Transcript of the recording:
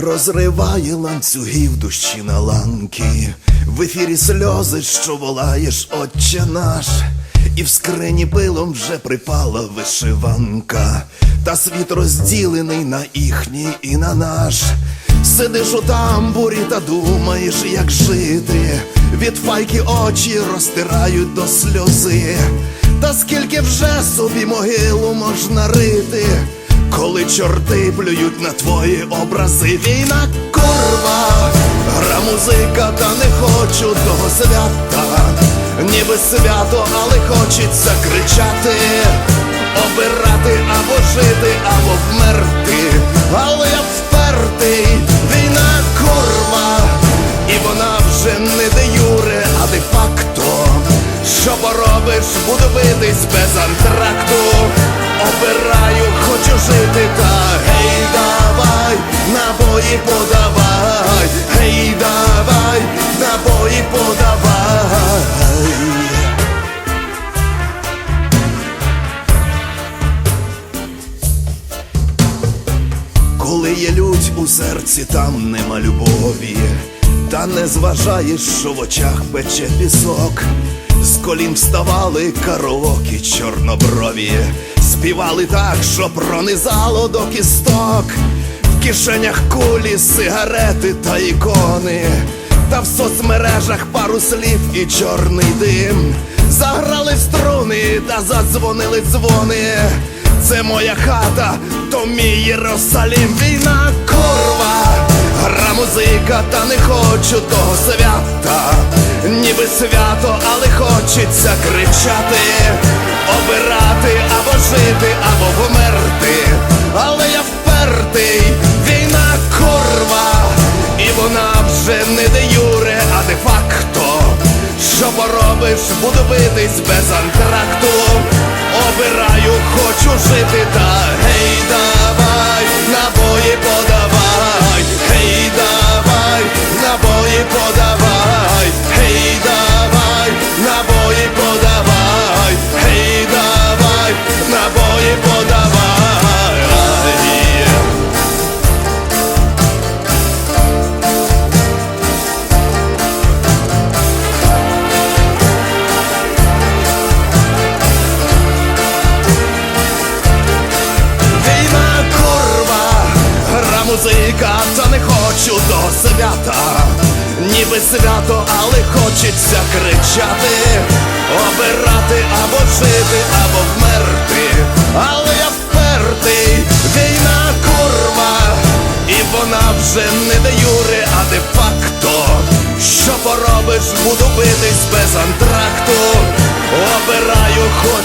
Розриває ланцюгів душі на ланки, в ефірі сльози, що волаєш, отче наш, і в скрині пилом вже припала вишиванка, та світ розділений на їхній і на наш. Сидиш у тамбурі та думаєш, як жити. Від файки очі розтирають до сльози. Та скільки вже собі могилу можна рити, чорти плюють на твої образи. Війна курва, гра музика, та не хочу того свята. Ніби свято, але хочеться кричати, обирати або жити, або вмерти. Але я впертий, війна курва, і вона вже не де юре, а де факто. Що поробиш, буду битись без антракту. Набої подавай, гей, давай, набої подавай. Коли є лють у серці, там нема любові, та не зважаєш, що в очах пече пісок. З колін вставали караокі чорноброві, співали так, що пронизало до кісток. Кишенях кулі, сигарети та ікони, та в соцмережах пару слів і чорний дим. Заграли струни та задзвонили дзвони. Це моя хата, то мій Єрусалім, війна курва, гра музика, та не хочу того свята, ніби свято, але хочеться кричати, обирати або жити, або вмерти, але я впертий, Що поробиш, буду битись без антракту. Обираю, хочу жити, та гей, дзвінка, не хочу до свята, ніби свято, але хочеться кричати, обирати або жити, або вмерти, але я впертий, війна курва, і вона вже не де юри, а де факто. Що поробиш, буду битись без антракту, обираю хоч.